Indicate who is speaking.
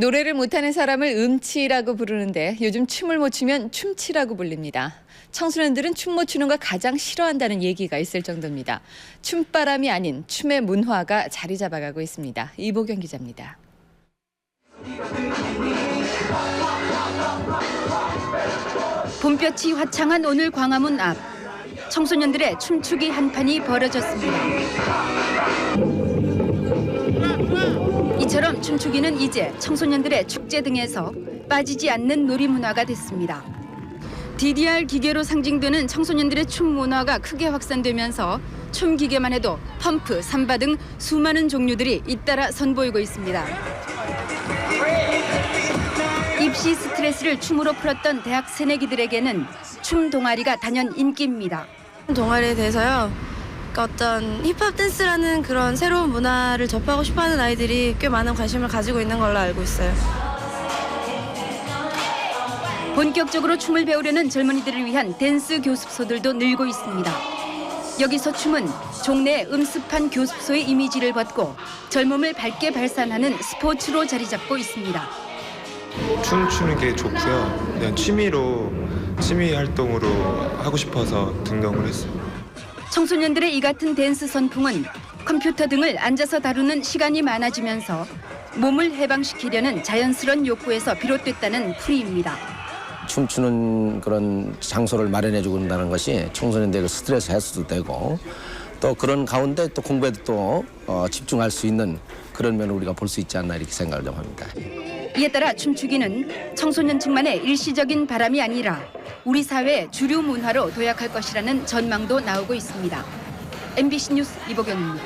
Speaker 1: 노래를 못하는 사람을 음치라고 부르는데 요즘 춤을 못 추면 춤치라고 불립니다. 청소년들은 춤 못 추는 걸 가장 싫어한다는 얘기가 있을 정도입니다. 춤바람이 아닌 춤의 문화가 자리 잡아가고 있습니다. 이보경 기자입니다.
Speaker 2: 봄볕이 화창한 오늘 광화문 앞 청소년들의 춤추기 한판이 벌어졌습니다. 이처럼 춤추기는 이제 청소년들의 축제 등에서 빠지지 않는 놀이 문화가 됐습니다. DDR 기계로 상징되는 청소년들의 춤 문화가 크게 확산되면서 춤 기계만 해도 펌프, 삼바 등 수많은 종류들이 잇따라 선보이고 있습니다. 입시 스트레스를 춤으로 풀었던 대학 새내기들에게는 춤 동아리가 단연 인기입니다.
Speaker 3: 동아리에 대해서요. 그러니까 어떤 힙합 댄스라는 그런 새로운 문화를 접하고 싶어하는 아이들이 꽤 많은 관심을 가지고 있는 걸로 알고 있어요.
Speaker 2: 본격적으로 춤을 배우려는 젊은이들을 위한 댄스 교습소들도 늘고 있습니다. 여기서 춤은 종래 음습한 교습소의 이미지를 벗고 젊음을 밝게 발산하는 스포츠로 자리 잡고 있습니다.
Speaker 4: 춤추는 게 좋고요. 그냥 취미로 취미 활동으로 하고 싶어서 등록을 했어요.
Speaker 2: 청소년들의 이 같은 댄스 선풍은 컴퓨터 등을 앉아서 다루는 시간이 많아지면서 몸을 해방시키려는 자연스러운 욕구에서 비롯됐다는 풀이입니다.
Speaker 5: 춤추는 그런 장소를 마련해 주고 있다는 것이 청소년들의 스트레스 해소도 되고 또 그런 가운데 또 공부에도 또 어, 집중할 수 있는 그런 면을 우리가 볼 수 있지 않나 이렇게 생각을 좀 합니다.
Speaker 2: 이에 따라 춤추기는 청소년층만의 일시적인 바람이 아니라 우리 사회의 주류 문화로 도약할 것이라는 전망도 나오고 있습니다. MBC 뉴스 이보경입니다.